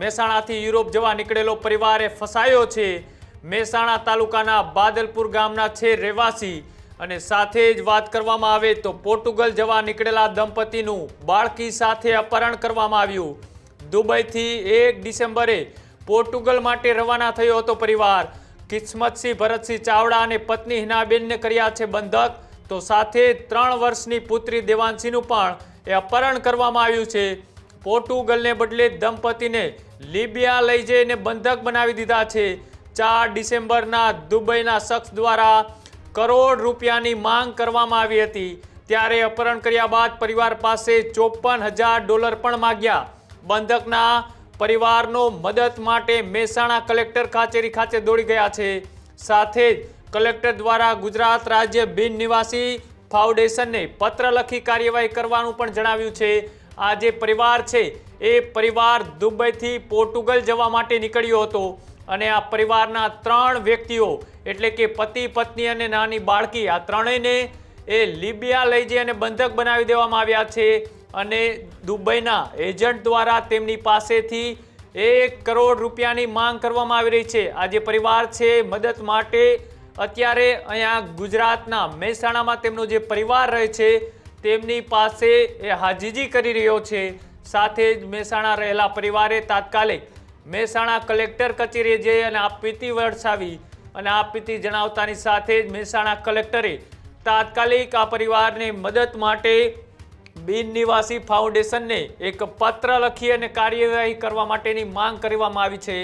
મહેસાણાથી Europe જવા નીકળેલો પરિવારે ફસાયો છે. મહેસાણા તાલુકાના બાદલપુર ગામના છે રહેવાસી અને સાથે જ વાત કરવામાં આવે તો પોર્ટુગલ જવા નીકળેલા દંપતીનું બાળકી સાથે અપહરણ કરવામાં આવ્યું. દુબઈથી એક ડિસેમ્બરે પોર્ટુગલ માટે રવાના થયો હતો પરિવાર. કિસ્મતસિંહ, ભરતસિંહ ચાવડા અને પત્ની હિનાબેનને કર્યા છે બંધક. તો સાથે ત્રણ વર્ષની પુત્રી દેવાંશીનું પણ એ અપહરણ કરવામાં આવ્યું છે. પોર્ટુગલને બદલે દંપતીને લિબિયા લઈ જઈને બંધક બનાવી દીધા છે. ચાર ડિસેમ્બરના દુબઈના શખ્સ દ્વારા કરોડ રૂપિયાની માંગ કરવામાં આવી હતી. ત્યારે અપહરણ કર્યા બાદ પરિવાર પાસે ચોપન હજાર ડોલર પણ માગ્યા. બંધકના પરિવારનો મદદ માટે મહેસાણા કલેક્ટર ખાચેરી ખાતે દોડી ગયા છે. સાથે જ કલેક્ટર દ્વારા ગુજરાત રાજ્ય બિન નિવાસી ફાઉન્ડેશનને પત્ર લખી કાર્યવાહી કરવાનું પણ જણાવ્યું છે. આ જે પરિવાર છે, એ પરિવાર દુબઈથી પોર્ટુગલ જવા માટે નીકળ્યો હતો. અને આ પરિવારના ત્રણ વ્યક્તિઓ, એટલે કે પતિ, પત્ની અને નાની બાળકી, આ ત્રણેયને એ લિબિયા લઈ જઈ અને બંધક બનાવી દેવામાં આવ્યા છે. અને દુબઈના એજન્ટ દ્વારા તેમની પાસેથી એક કરોડ રૂપિયાની માંગ કરવામાં આવી રહી છે. આ જે પરિવાર છે, મદદ માટે અત્યારે અહીંયા ગુજરાતના મહેસાણામાં તેમનો જે પરિવાર રહે છે તેમની પાસે એ હાજીજી કરી રહ્યો છે. સાથે જ મહેસાણા રહેલા પરિવારે તાત્કાલિક મહેસાણા કલેક્ટર કચેરીએ જઈ અને આપવીતી વરસાવી અને આપવીતી જણાવતાની સાથે જ મહેસાણા કલેક્ટરે તાત્કાલિક આ પરિવારને મદદ માટે બિન નિવાસી ફાઉન્ડેશનને એક પત્ર લખી અને કાર્યવાહી કરવા માટેની માંગ કરવામાં આવી છે.